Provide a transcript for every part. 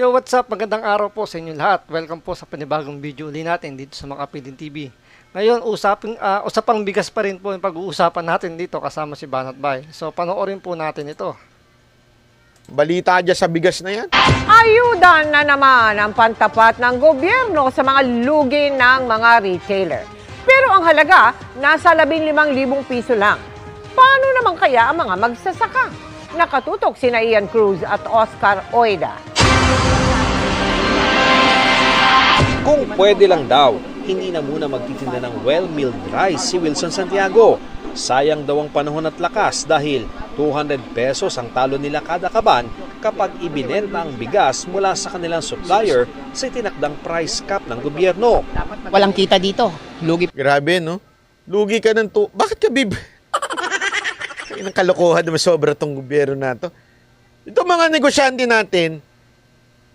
Yo, what's up? Magandang araw po sa inyo lahat. Welcome po sa panibagong video uli natin dito sa Makapidin TV. Ngayon, usaping, ah, usapang bigas pa rin po yung pag-uusapan natin dito kasama si Banat Bay. So, panoorin po natin ito. Balita dyan sa bigas na yan. Ayuda na naman ang pantapat ng gobyerno sa mga lugi ng mga retailer. Pero ang halaga, nasa 15,000 piso lang. Paano naman kaya ang mga magsasaka? Nakatutok sina Ian Cruz at Oscar Oida. Kung pwede lang daw, hindi na muna magtitinda ng well-milled rice si Wilson Santiago. Sayang daw ang panahon at lakas dahil 200 pesos ang talo nila kada kaban kapag ibinenta ang bigas mula sa kanilang supplier sa itinakdang price cap ng gobyerno. walang kita dito. Lugi Grabe, no? Lugi ka ng to. Bakit ka bib? Ang kalokohan naman sobra tong gobyerno na to. Ito mga negosyante natin,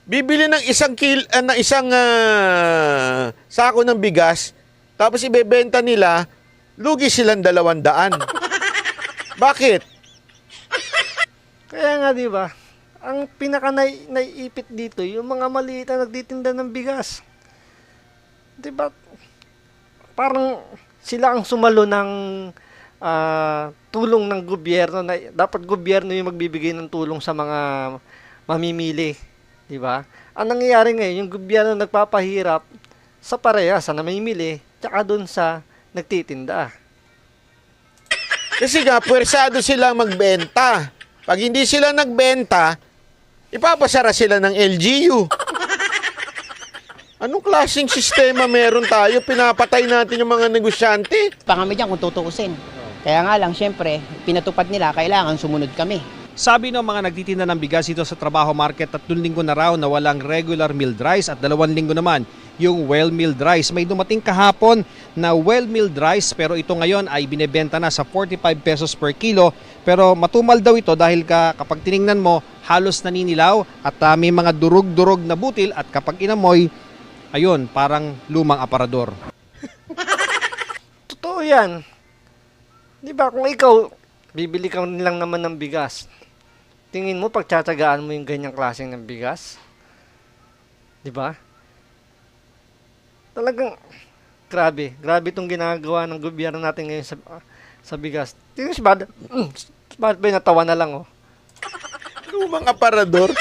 bibili ng isang kil, ah, na isang ah, sako ng bigas, tapos ibebenta nila, lugi silang dalawang daan. Bakit? Kaya nga, di ba? Ang pinaka nai- naiipit dito, yung mga maliit na nagtitinda ng bigas. Di ba? Parang sila ang sumalo ng ah, tulong ng gobyerno na dapat gobyerno yung magbibigay ng tulong sa mga mamimili, di ba? Ang nangyayari ngayon, yung gobyerno nagpapahirap sa pareha sa namimili tsaka doon sa nagtitinda. Kasi nga, pwersado silang magbenta. Pag hindi sila nagbenta, ipapasara sila ng LGU. Anong klaseng sistema meron tayo? Pinapatay natin yung mga negosyante. pa kami dyan kung tutuusin. Kaya nga lang, syempre, pinatupad nila, kailangan sumunod kami. Sabi ng mga nagtitinda ng bigas dito sa trabaho market, tatlong linggo na raw na walang regular milled rice at dalawang linggo naman yung well-milled rice. May dumating kahapon na well-milled rice pero ito ngayon ay binebenta na sa 45 pesos per kilo. Pero matumal daw ito dahil ka, kapag tiningnan mo, halos naninilaw at ah, may mga durog-durog na butil at kapag inamoy, ayun, parang lumang aparador. Totoo yan. Di ba kung ikaw, bibili ka lang naman ng bigas, tingin mo pagtsatsagaan mo yung ganyang klaseng ng bigas? Di ba? Talagang, grabe. Grabe itong ginagawa ng gobyerno natin ngayon sa, sa bigas. Tingnan si Bad, mm, Bad Boy natawa na lang, oh. Lumang aparador.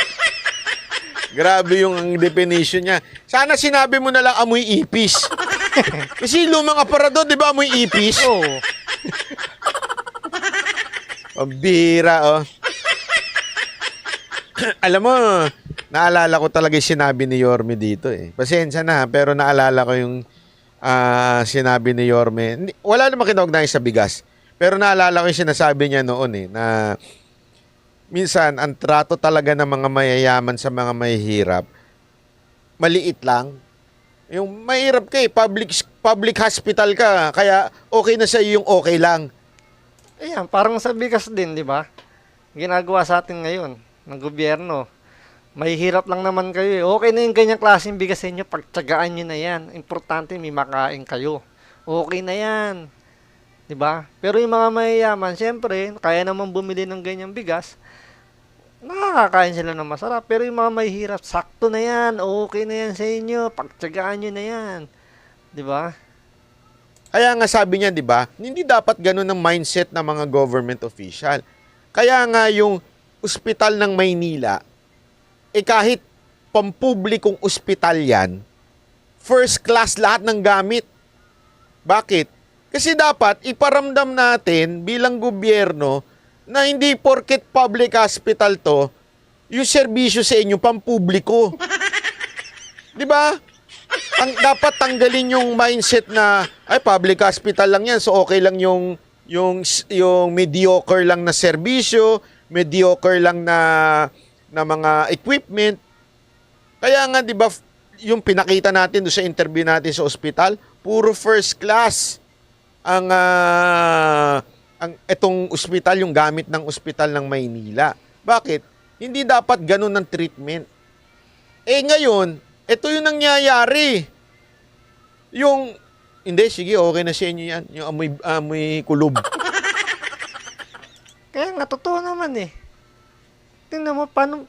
Grabe yung ang definition niya. Sana sinabi mo na lang amoy ipis. Kasi lumang aparador, di ba amoy ipis? Oo. Pambira, oh. Alam mo, naalala ko talaga yung sinabi ni Yorme dito eh. Pasensya na, pero naalala ko yung ah, sinabi ni Yorme. Wala namang kinaugnay sa bigas. Pero naalala ko yung sinasabi niya noon eh, na minsan ang trato talaga ng mga mayayaman sa mga mahihirap, maliit lang. Yung mahirap ka eh, public, public hospital ka, kaya okay na sa iyo yung okay lang. Ayan, parang sa bigas din, di ba? Ginagawa sa atin ngayon ng gobyerno. May hirap lang naman kayo eh. Okay na yung ganyang klaseng bigas sa inyo, pagtsagaan nyo na yan. Importante, may makain kayo. Okay na yan. Di ba? Pero yung mga mayayaman, syempre, kaya naman bumili ng ganyang bigas, nakakakain sila ng masarap. Pero yung mga mahihirap, sakto na yan. Okay na yan sa inyo. Pagtsagaan nyo na yan. Di ba? Kaya nga sabi niya, 'di ba? Hindi dapat ganun ang mindset ng mga government official. Kaya nga yung ospital ng Maynila, eh kahit pampublikong ospital yan, first class lahat ng gamit. Bakit? Kasi dapat iparamdam natin bilang gobyerno na hindi porket public hospital to, yung serbisyo sa inyo pampubliko. 'Di ba? ang dapat tanggalin yung mindset na ay public hospital lang yan so okay lang yung yung yung mediocre lang na serbisyo, mediocre lang na na mga equipment. Kaya nga 'di ba yung pinakita natin do sa interview natin sa ospital, puro first class ang ah, ang etong ospital yung gamit ng ospital ng Maynila. Bakit? Hindi dapat ganun ang treatment. Eh ngayon, ito yung nangyayari. Yung, hindi, sige, okay na sa inyo yan. Yung amoy, amoy kulob. Kaya nga, totoo naman eh. Tingnan mo, paano...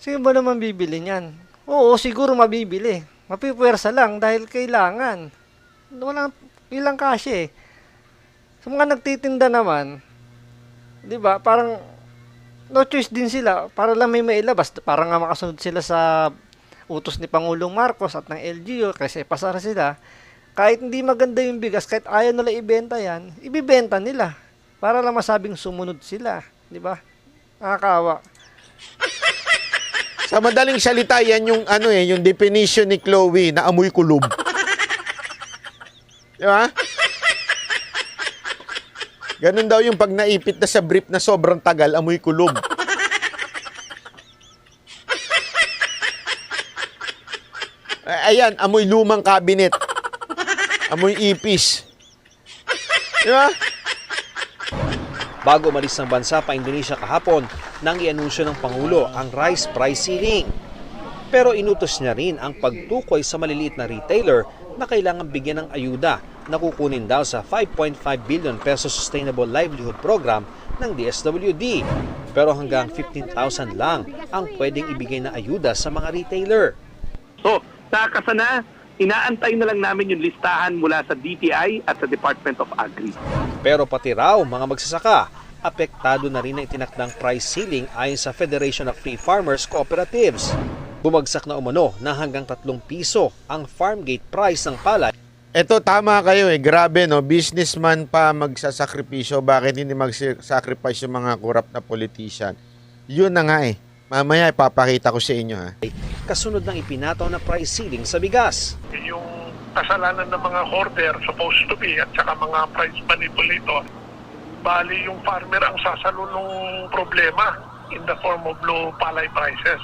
Sino ba naman bibili niyan? Oo, siguro mabibili. Mapipwersa lang dahil kailangan. Walang ilang kasi eh. Sa mga nagtitinda naman, 'di ba? Parang no choice din sila para lang may mailabas. Para nga makasunod sila sa utos ni Pangulong Marcos at ng LGU kasi pasara sila. Kahit hindi maganda yung bigas, kahit ayaw nila ibenta yan, ibibenta nila. Para lang masabing sumunod sila. 'Di ba? Nakakaawa. Sa madaling salita, yan yung ano eh, yung definition ni Chloe na amoy kulob. Di ba? Ganun daw yung pag naipit na sa brief na sobrang tagal, amoy kulob. Ay- Ayan, amoy lumang cabinet. Amoy ipis. Di ba? Bago umalis ng bansa pa Indonesia kahapon, nang ianunsyo ng Pangulo ang rice price ceiling. Pero inutos niya rin ang pagtukoy sa maliliit na retailer na kailangan bigyan ng ayuda na kukunin daw sa 5.5 billion peso Sustainable Livelihood Program ng DSWD. Pero hanggang 15,000 lang ang pwedeng ibigay na ayuda sa mga retailer. So, nakakasa na, inaantay na lang namin yung listahan mula sa DTI at sa Department of Agri. Pero pati raw mga magsasaka, apektado na rin ang itinakdang price ceiling ayon sa Federation of Free Farmers Cooperatives. Bumagsak na umano na hanggang 3 piso ang farm gate price ng palay Eto, tama kayo eh. Grabe, no? Businessman pa magsasakripisyo. Bakit hindi magsacrifice yung mga corrupt na politician? Yun na nga eh. Mamaya ipapakita ko sa inyo ha. kasunod ng ipinataw na price ceiling sa bigas. yung kasalanan ng mga hoarder supposed to be at saka mga price manipulator. Bali yung farmer ang sasalo ng problema in the form of low palay prices.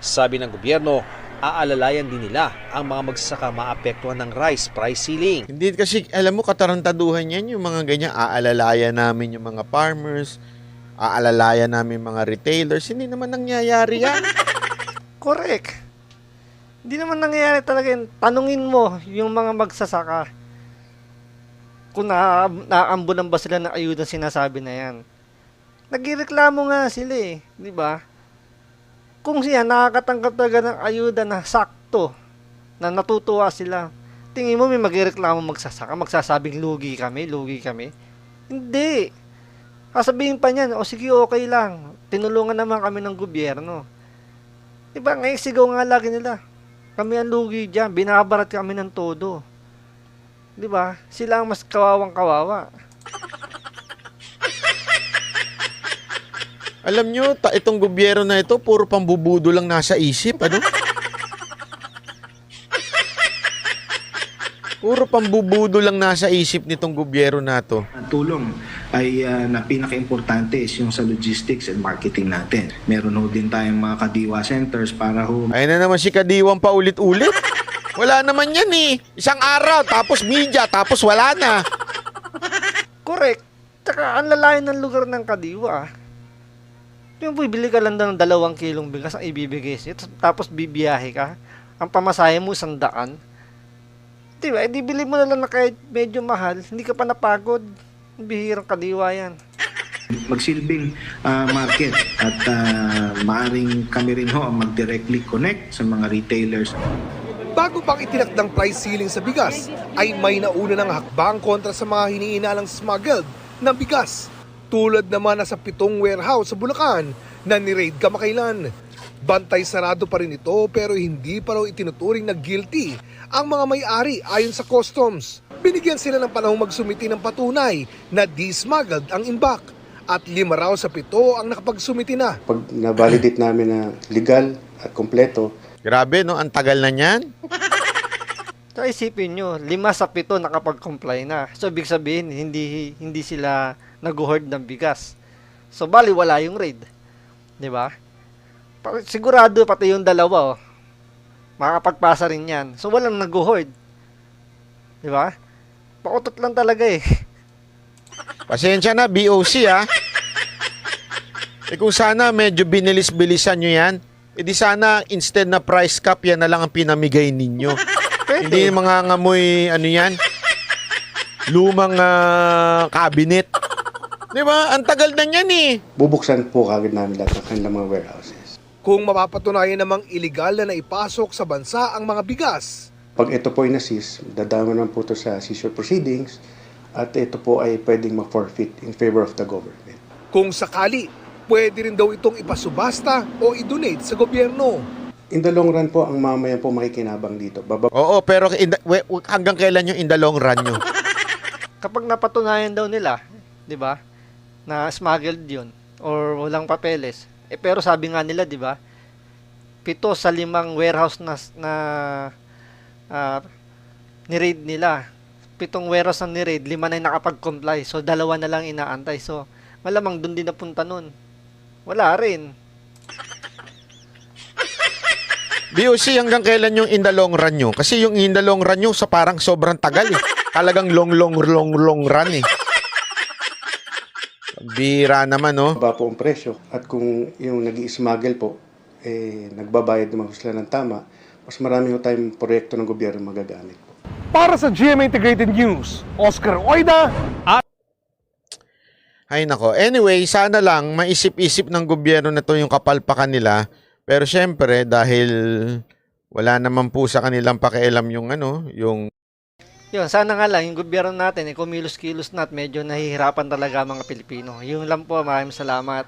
Sabi ng gobyerno, aalalayan din nila ang mga magsasaka maapektuhan ng rice price ceiling. Hindi kasi, alam mo, katarantaduhan yan yung mga ganyan. Aalalaya namin yung mga farmers. Aalalaya namin mga retailers. Hindi naman nangyayari yan. Correct. Hindi naman nangyayari talaga yun. Tanungin mo yung mga magsasaka kung na, naaambunan ba sila ng ayuda sinasabi na yan. Nagreklamo nga sila eh, di ba? Kung siya nakakatanggap talaga ng ayuda na sakto, na natutuwa sila, tingin mo may magreklamo magsasaka, magsasabing lugi kami, lugi kami? Hindi. Kasabihin pa niyan, o sige okay lang, tinulungan naman kami ng gobyerno. Diba, ngayon sigaw nga lagi nila. Kami ang lugi dyan, binabarat kami ng todo. Diba? Sila ang mas kawawang kawawa. Alam nyo, ta- itong gobyerno na ito, puro pambubudo lang nasa isip. Ano? Puro pambubudo lang nasa isip nitong gobyerno na to. Ang tulong ay ah, na pinaka-importante is yung sa logistics and marketing natin. Meron ho din tayong mga kadiwa centers para ho Ayun na naman si Kadiwang pa ulit-ulit. Wala naman yan eh. Isang araw, tapos media, tapos wala na. Correct. Tsaka ang lalayo ng lugar ng kadiwa. Yung bibili ka lang ng dalawang kilong bigas ang ibibigay sa'yo, tapos bibiyahe ka. Ang pamasahe mo isang daan. Di ba? Eh, di bili mo na lang na kahit medyo mahal, hindi ka pa napagod. Bihirang kadiwa yan. magsilbing ah, market at ah, maaring kami rin ho ang mag-directly connect sa mga retailers. Bago pang itinakdang price ceiling sa bigas, ay may nauna ng hakbang kontra sa mga hiniinalang smuggled na bigas. Tulad naman na sa pitong warehouse sa Bulacan na ni-raid kamakailan. Bantay sarado pa rin ito pero hindi pa raw itinuturing na guilty ang mga may-ari ayon sa customs. Binigyan sila ng panahong magsumiti ng patunay na di-smuggled ang imbak at lima raw sa pito ang nakapagsumiti na. pag na-validate namin na legal at kompleto, Grabe, no? Ang tagal na niyan. So isipin nyo, lima sa pito nakapag-comply na. So ibig sabihin, hindi hindi sila nag-hoard ng bigas. So bali wala yung raid. 'Di ba? Pa- Sigurado pati yung dalawa oh. Makakapagpasa rin 'yan. So walang nag-hoard. 'Di ba? Pakutot lang talaga eh. Pasensya na, BOC ha. Eh kung sana medyo binilis-bilisan nyo yan, eh di sana instead na price cap, yan na lang ang pinamigay ninyo. Hindi mga ngamoy, ano yan, lumang ah, cabinet. Di ba? Ang tagal na yan eh. bubuksan po kagad namin lahat ng kanilang mga warehouses. Kung mapapatunayan namang iligal na naipasok sa bansa ang mga bigas, Pag ito po ay nasis, dadama naman po ito sa seizure proceedings at ito po ay pwedeng ma-forfeit in favor of the government. kung sakali, pwede rin daw itong ipasubasta o idonate sa gobyerno. In the long run po, ang mamayan po makikinabang dito. Baba Oo, pero in the- we- hanggang kailan yung in the long run nyo? Kapag napatunayan daw nila, 'di ba? Na smuggled 'yun or walang papeles. Eh pero sabi nga nila, 'di ba? Pito sa limang warehouse na na ah, ni-raid nila. Pitong warehouse na ni-raid, lima na yung nakapag-comply. So dalawa na lang inaantay. So malamang doon din napunta nun. Wala rin. BOC, hanggang kailan yung in the long run nyo? Kasi yung in the long run nyo sa parang sobrang tagal eh. Talagang long, long, long, long run eh. Bira naman, no? baba po ang presyo. At kung yung nag smuggle po, eh, nagbabayad naman sila ng tama, mas marami po tayong proyekto ng gobyerno magagamit po. Para sa GMA Integrated News, Oscar Oida, Ay nako. Anyway, sana lang maisip-isip ng gobyerno na to yung kapalpakan nila. Pero syempre, dahil wala naman po sa kanilang pakialam yung ano, yung Yun, sana nga lang, yung gobyerno natin, eh, kumilos-kilos na at medyo nahihirapan talaga mga Pilipino. Yung lang po, maraming salamat.